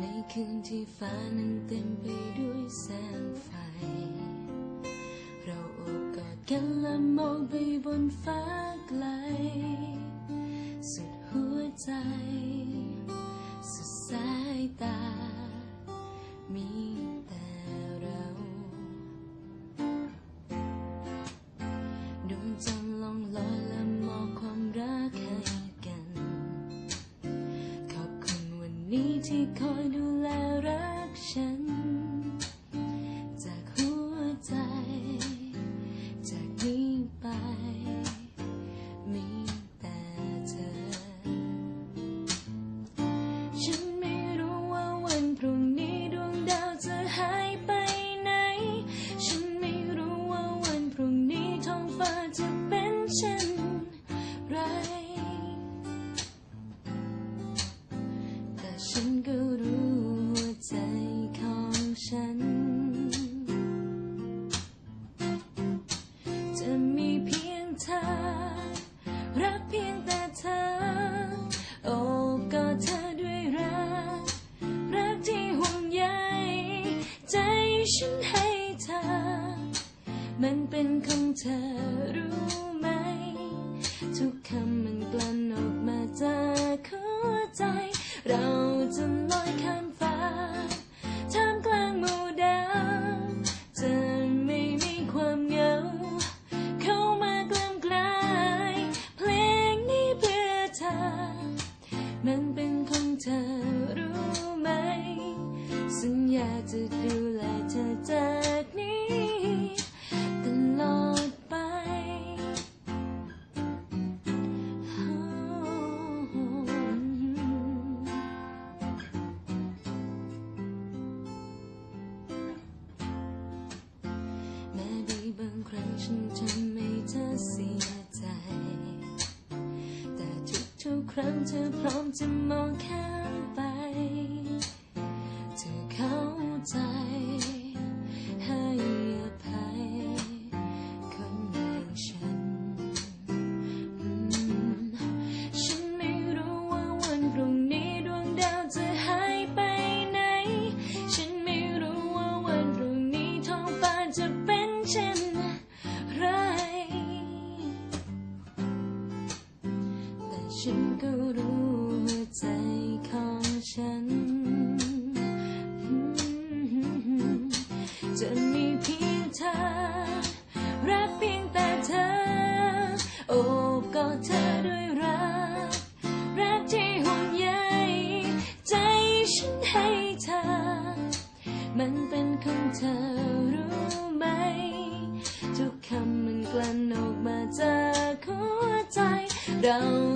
ในคืนที่ฟ้านั้นเต็มไปด้วยแสงไฟ เราโอบกอดกันและมองไปบนฟ้าไกล สุดหัวใจ ที่คอยดูแลรักฉัน เธอรู้ไหม ทุกคำมันกลั่นออกมาจากหัวใจ เราจะลอยข้ามฟ้าท่ามกลางหมู่ดาวจะไม่มีความเหงา เข้ามากล้ำกลาย เพลงนี้เพื่อเธอมันเป็น ครั้งเธอพร้อมจะมองข้ามไป จะมีเพียงเธอ รักเพียงแต่เธอ โอบกอดเธอด้วยรัก รักที่ห่วงใยใจฉันให้เธอ มันเป็นของเธอรู้ไหม ทุกคำมันกลั่นออกมาจากหัวใจเรา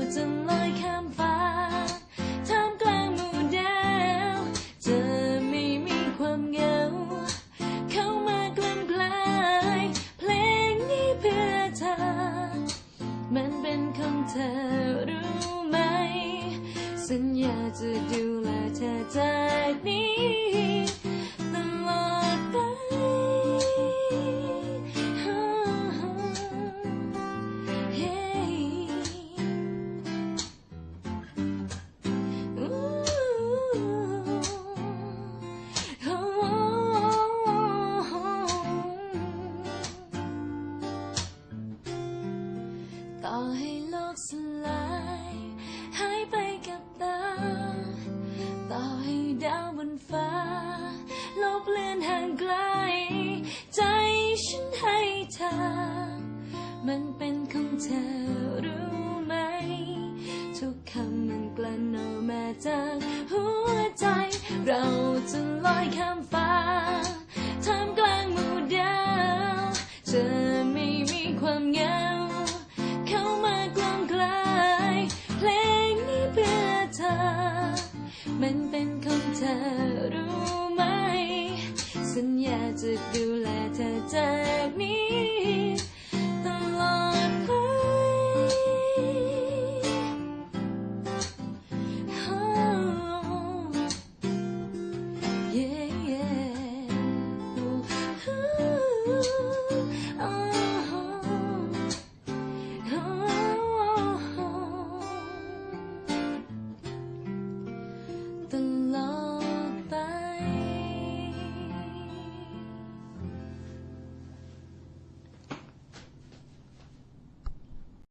สัญญาจะดูแลเธอจากนี้ มันเป็นของเธอรู้ไหม ทุกคำมันกลั่นออกมาจากหัวใจ เราจะลอยข้ามฟ้าทำกลางหมู่ดาวเธอไม่มีความเหงาเข้ามากลมกลาย เพลงนี้เพื่อเธอ มันเป็น the love.